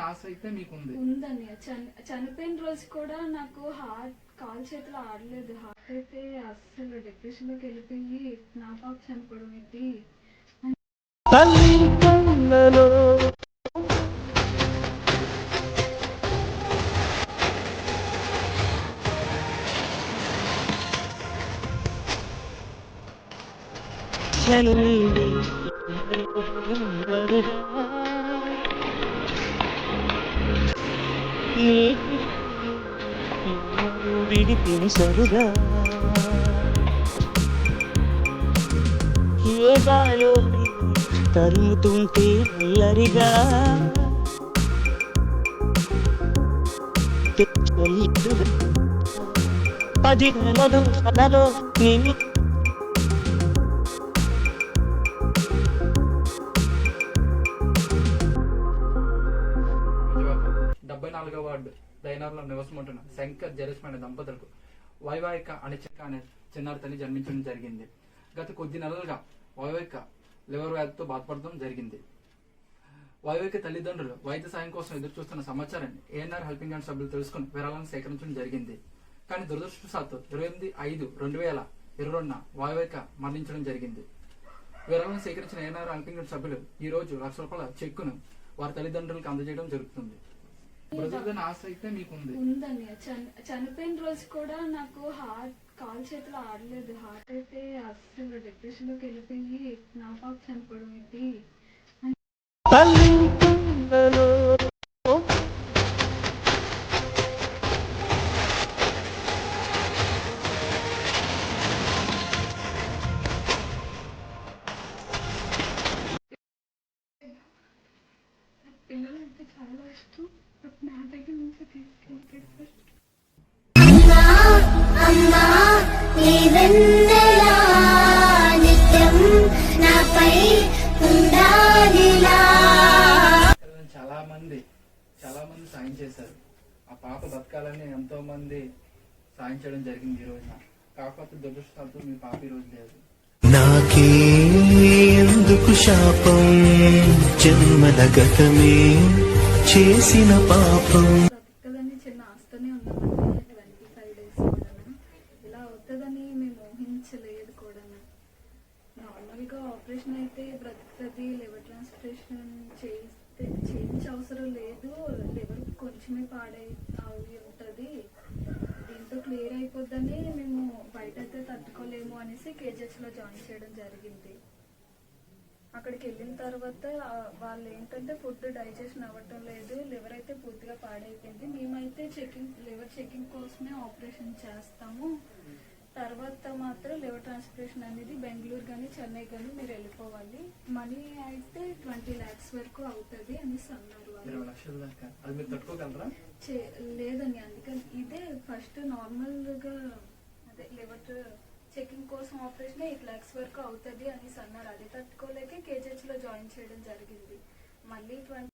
ఆశ అయితే చని చనిపోయిన రోజు కూడా నాకు హార్ట్ కాలు చేతులు ఆడలేదు. హార్ట్ అయితే అస్సలు డిప్రెషన్లోకి వెళ్ళిపోయి నా పాప చనిపోవడం ఏంటి? తల్లి కన్నలో. చెల్లి. విడిపించరుగా ఏ గాలో తరుముతుంటే అల్లరిగా పది నెలలు కలలో నేను వార్డు దైనార్లో నివాసం శంకర్ జలస్మ దంపతులకు వైవాహిక అనిచిక అనే చిన్నారి తల్లి జన్మించడం జరిగింది. గత కొద్ది నెలలుగా వైవాహిక లివర్ వ్యాధితో బాధపడడం జరిగింది. వైవాహిక తల్లిదండ్రులు వైద్య సాయం కోసం ఎదురు చూస్తున్న సమాచారాన్ని ఏఎన్ఆర్ హెల్పింగ్ హ్యాండ్ సభ్యులు తెలుసుకుని విరాళాలను సేకరించడం జరిగింది. కానీ దురదృష్టవశాత్తు ఇరవై ఎనిమిది ఐదు రెండు వేల ఇరవై రెండున వాయువేక మరణించడం జరిగింది. విరాళం సేకరించిన ఏఎన్ఆర్ హెల్పింగ్ హ్యాండ్ సభ్యులు ఈ రోజు లక్ష రూపాయల చెక్కును వారి తల్లిదండ్రులకు అందజేయడం జరుగుతుంది. చని చనిపోయిన రోజు కూడా నాకు హార్ట్ కాలు చేతులు ఆడలేదు. హార్ట్ అయితే అస్సలు డిప్రెషన్లోకి వెళ్ళిపోయి నా పాప చనిపోవడం ఏంటి? తల్లి కన్నలో పిల్లలు అంటే చాలా ఇష్టం. నా దగ్గర నుంచి అమ్మా నిత్యం నాపై ఉండాలిలా చాలా మంది చాలా మంది సాయం చేశారు. ఆ పాప బతకాలని ఎంతో మంది సాయం చేయడం జరిగింది ఈ రోజున. కాకపోతే దురదృష్టవశాత్తు మీ పాప ఈ రోజు లేదు. నాకే ఎందుకు శాపం? జన్మల గతమే. చేసిన పాపం. బ్రతకదని చిన్న ఆస్తనే ఉన్నామండి ట్వంటీ ఫైవ్ డేస్ కూడా ఇలా అవుతుందని మేము ఊహించలేదు కూడా నార్మల్గా ఆపరేషన్ అయితే బ్రతుకుతుంది లివర్ ట్రాన్స్ప్లాంటేషన్ చేస్తే చేయించే అవసరం లేదు. లివర్ కొంచెమే పాడై అవి ఉంటుంది. దీంతో క్లియర్ అయిపోద్దని మేము బయట అయితే తట్టుకోలేము అనేసి కేజెస్లో జాయిన్ చేయడం జరిగింది. అక్కడికి వెళ్ళిన తర్వాత వాళ్ళు ఏంటంటే ఫుడ్ డైజెషన్ అవ్వటం లేదు లివర్ అయితే పూర్తిగా పాడైపోయింది. మేమైతే చెకింగ్ లివర్ చెకింగ్ కోసమే ఆపరేషన్ చేస్తాము. తర్వాత మాత్రం లివర్ ట్రాన్స్ప్లాంటేషన్ అనేది బెంగళూరు కానీ చెన్నై కానీ మీరు వెళ్ళిపోవాలి. మనీ అయితే ట్వంటీ ల్యాక్స్ వరకు అవుతుంది అనేసి అన్నారు లేదండి. అందుకని ఇదే ఫస్ట్ నార్మల్గా అదే లివర్ చెకింగ్ కోసం ఆపరేషన్ ఎయిట్ ల్యాక్స్ వరకు అవుతుంది అనేసి అన్నారు అది తట్టుకోలేక కేజెచ్లో జాయిన్ చేయడం జరిగింది. మళ్ళీ ట్వంటీ